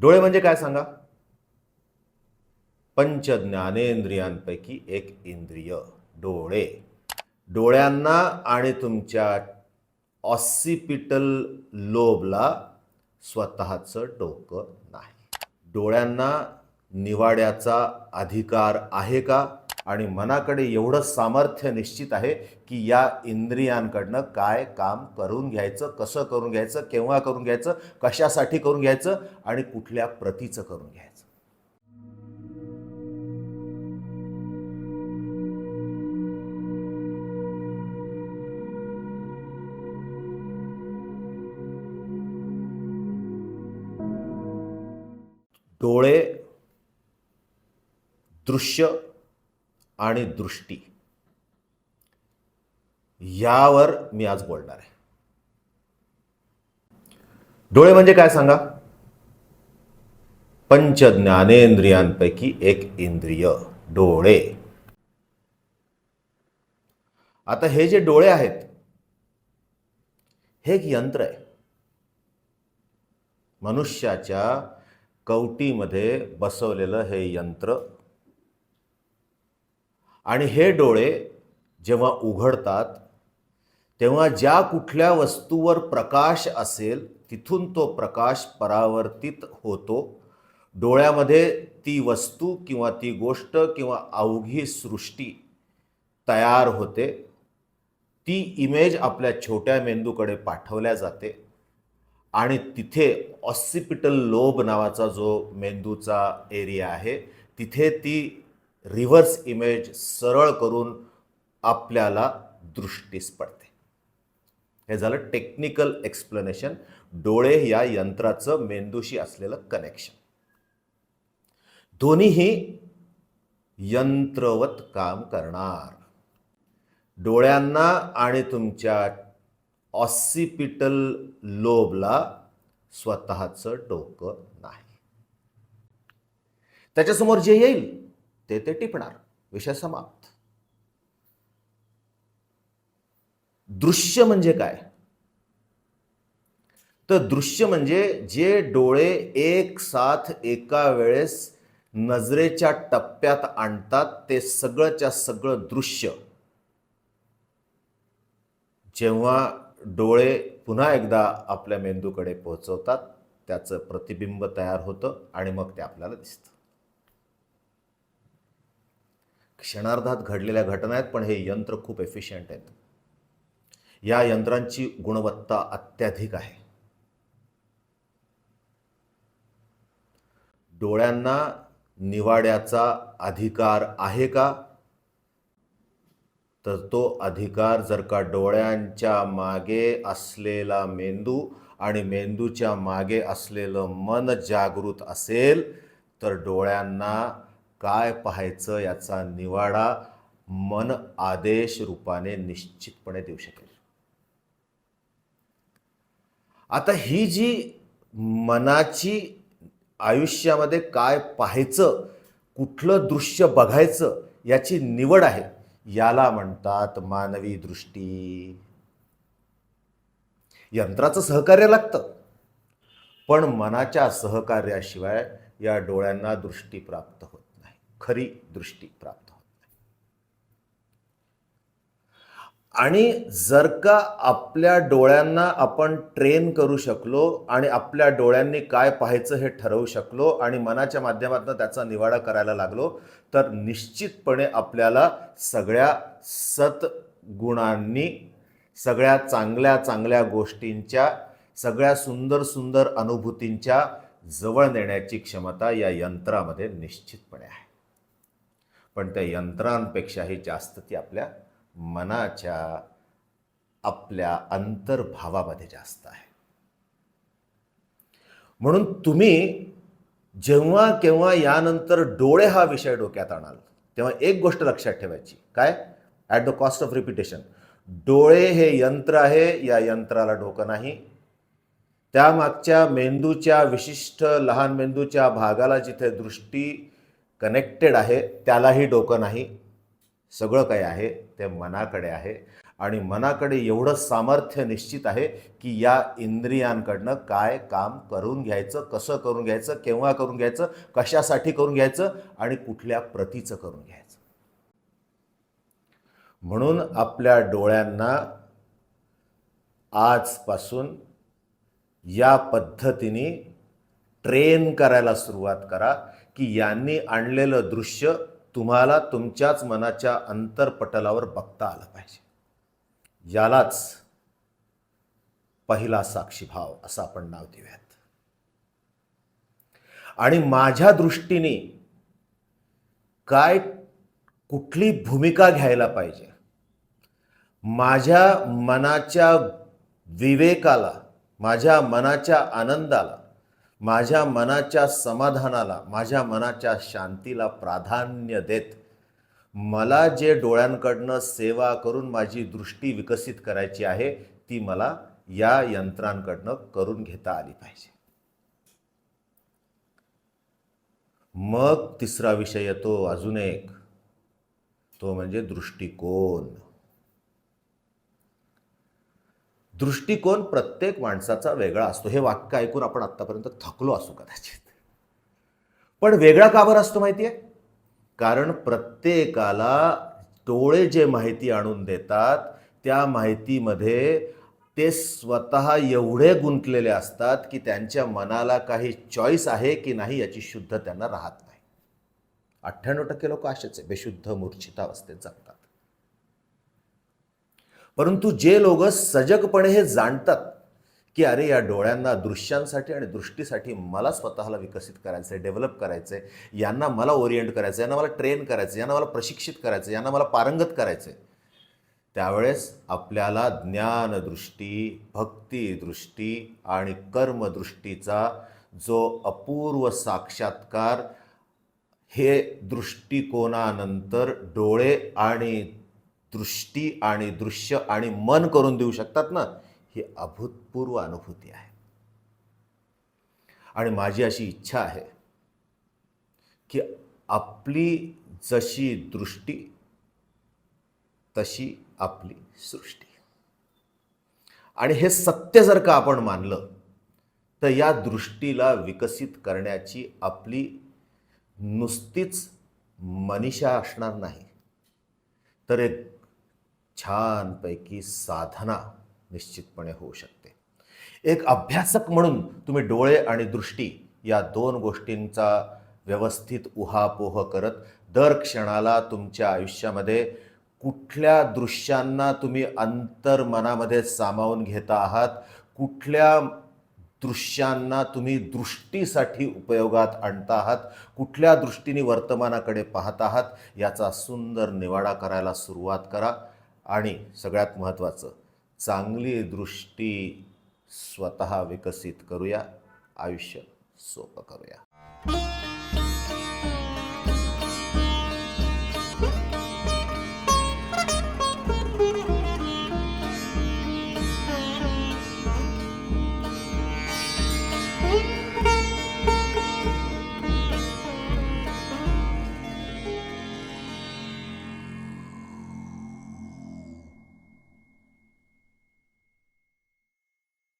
डोळे म्हणजे काय सांगा? पंच ज्ञानेंद्रियांपैकी एक इंद्रिय डोळे. डोळ्यांना आणि तुमच्या ऑसिपिटल लोबला स्वतःचं डोकं नाही. डोळ्यांना निवाड्याचा अधिकार आहे का? आणि मनाकडे एवढं सामर्थ्य निश्चित आहे की या इंद्रियांकडनं काय काम करून घ्यायचं कसं करून घ्यायचं केव्हा करून घ्यायचं कशासाठी करून घ्यायचं आणि कुठल्या प्रतीचं करून घ्यायचं. डोळे दृश्य आणि दृष्टी. यावर मी आज बोलणार आहे. डोळे म्हणजे काय सांगा? पंच ज्ञानेंद्रियांपैकी एक इंद्रिय डोळे. आता हे जे डोळे आहेत हे एक यंत्र आहे. मनुष्याच्या कवटीमध्ये बसवलेलं हे यंत्र आणि हे डोळे जेव्हा उघडतात तेव्हा ज्या कुठल्या वस्तूवर प्रकाश असेल तिथून तो प्रकाश परावर्तित होतो. डोळ्यामध्ये ती वस्तू किंवा ती गोष्ट किंवा अवघी सृष्टी तयार होते. ती इमेज आपल्या छोट्या मेंदूकडे पाठवल्या जाते. आणि तिथे ऑसिपिटल लोब नावाचा जो मेंदूचा एरिया आहे तिथे ती रिव्हर्स इमेज सरळ करून आपल्याला दृष्टीस पडते. हे झालं टेक्निकल एक्सप्लेनेशन. डोळे या यंत्राचं मेंदूशी असलेलं कनेक्शन. दोन्हीही यंत्रवत काम करणार. डोळ्यांना आणि तुमच्या ऑसिपिटल लोबला स्वतःचं डोकं नाही. त्याच्यासमोर जे येईल ते ते टिपणार. विषय समाप्त. दृश्य म्हणजे काय? तर दृश्य म्हणजे जे डोळे एक साथ एका वेळेस नजरेच्या टप्प्यात आणतात ते सगळंच्या सगळं दृश्य. जेव्हा डोळे पुन्हा एकदा आपल्या मेंदूकडे पोहोचवतात त्याचं प्रतिबिंब तयार होतं आणि मग ते आपल्याला दिसतं. क्षणार्धात घडलेल्या घटना आहेत पण हे यंत्र खूप एफिशियंट आहेत. या यंत्रांची गुणवत्ता अत्याधिक आहे. डोळ्यांना निवाड्याचा अधिकार आहे का? तर तो अधिकार जर का डोळ्यांच्या मागे असलेला मेंदू आणि मेंदूच्या मागे असलेलं मन जागृत असेल तर डोळ्यांना काय पाहायचं याचा निवाडा मन आदेश रूपाने निश्चितपणे देऊ शकेल. आता ही जी मनाची आयुष्यामध्ये काय पाहायचं कुठलं दृश्य बघायचं याची निवड आहे याला म्हणतात मानवी दृष्टी. यंत्राचं सहकार्य लागतं पण मनाच्या सहकार्याशिवाय या डोळ्यांना दृष्टी प्राप्त होते खरी दृष्टी प्राप्त होते आणि जर का आपल्या डोळ्यांना आपण ट्रेन करू शकलो आणि आपल्या डोळ्यांनी काय पाहायचं हे ठरवू शकलो आणि मनाच्या माध्यमातून त्याचा निवाडा करायला लागलो तर निश्चितपणे आपल्याला सगळ्या सद्गुणांनी सगळ्या चांगल्या चांगल्या गोष्टींच्या सगळ्या सुंदर सुंदर अनुभूतींच्या जवळ नेण्याची क्षमता या यंत्रामध्ये निश्चितपणे आहे. पण त्या यंत्रांपेक्षाही जास्त ती आपल्या मनाच्या आपल्या अंतर्भावामध्ये जास्त आहे. म्हणून तुम्ही जेव्हा केव्हा यानंतर डोळे हा विषय डोक्यात आणाल तेव्हा एक गोष्ट लक्षात ठेवायची. काय? At the cost of repetition डोळे हे यंत्र आहे या यंत्राला डोकं नाही. त्यामागच्या मेंदूच्या विशिष्ट लहान मेंदूच्या भागाला जिथे दृष्टी कनेक्टेड आहे त्यालाही डोकं नाही. सगळं काही आहे ते मनाकडे आहे. आणि मनाकडे एवढं सामर्थ्य निश्चित आहे की या इंद्रियांकडनं काय काम करून घ्यायचं कसं करून घ्यायचं केव्हा करून घ्यायचं कशासाठी करून घ्यायचं आणि कुठल्या प्रतीचं करून घ्यायचं. म्हणून आपल्या डोळ्यांना आजपासून या पद्धतीने ट्रेन करायला सुरुवात करा. की यांनी आणलेलं दृश्य तुम्हाला तुमच्याच मनाच्या अंतरपटलावर बघता आलं पाहिजे. यालाच पहिला साक्षीभाव असं आपण नाव देऊयात. आणि माझ्या दृष्टीने काय कुठली भूमिका घ्यायला पाहिजे? माझ्या मनाच्या विवेकाला माझ्या मनाच्या आनंदाला माझ्या मनाच्या समाधानाला माझ्या मनाच्या शांतीला प्राधान्य देत मला जे डोळ्यांकडनं सेवा करून माझी दृष्टी विकसित करायची आहे ती मला या यंत्रांकडनं करून घेता आली पाहिजे. मग तिसरा विषय येतो अजून एक. तो म्हणजे दृष्टिकोन. दृष्टिकोन प्रत्येक माणसाचा वेगळा असतो. हे वाक्य ऐकून आपण आत्तापर्यंत थकलो असू कदाचित. पण वेगळा का बरं असतो माहिती आहे कारण प्रत्येकाला डोळे जे माहिती आणून देतात त्या माहितीमध्ये ते स्वतः एवढे गुंतलेले असतात की त्यांच्या मनाला काही चॉईस आहे की नाही याची शुद्ध त्यांना राहत नाही. अठ्ठ्याण्णव टक्के लोक असेच आहे बेशुद्ध मूर्छितावस्थेत जगतात. परंतु जे लोक सजगपणे हे जाणतात की अरे या डोळ्यांना दृश्यांसाठी आणि दृष्टीसाठी मला स्वतःला विकसित करायचं आहे डेव्हलप करायचं आहे यांना मला ओरिएंट करायचं आहे यांना मला ट्रेन करायचं आहे यांना मला प्रशिक्षित करायचं आहे यांना मला पारंगत करायचं आहे त्यावेळेस आपल्याला ज्ञानदृष्टी भक्तिदृष्टी आणि कर्मदृष्टीचा जो अपूर्व साक्षात्कार हे दृष्टिकोनानंतर डोळे आणि दृष्टी आणि दृश्य आणि मन करून देऊ शकतात ना ही अभूतपूर्व अनुभूती आहे. आणि माझी अशी इच्छा आहे की आपली जशी दृष्टी तशी आपली सृष्टी. आणि हे सत्य जर का आपण मानलं तर या दृष्टीला विकसित करण्याची आपली नुसतीच मनीषा असणार नाही. तर एक छानपैकी साधना निश्चितपणे होऊ शकते. एक अभ्यासक म्हणून तुम्ही डोळे आणि दृष्टी या दोन गोष्टींचा व्यवस्थित उहापोह करत दर क्षणाला तुमच्या आयुष्यामध्ये कुठल्या दृश्यांना तुम्ही अंतर्मनामध्ये सामावून घेता आहात कुठल्या दृश्यांना तुम्ही दृष्टीसाठी उपयोगात आणता आहात कुठल्या दृष्टीने वर्तमानाकडे पाहत आहात याचा सुंदर निवाडा करायला सुरुवात करा. आणि सगळ्यात महत्त्वाचं चांगली दृष्टी स्वतः विकसित करूया आयुष्य सोपं करूया.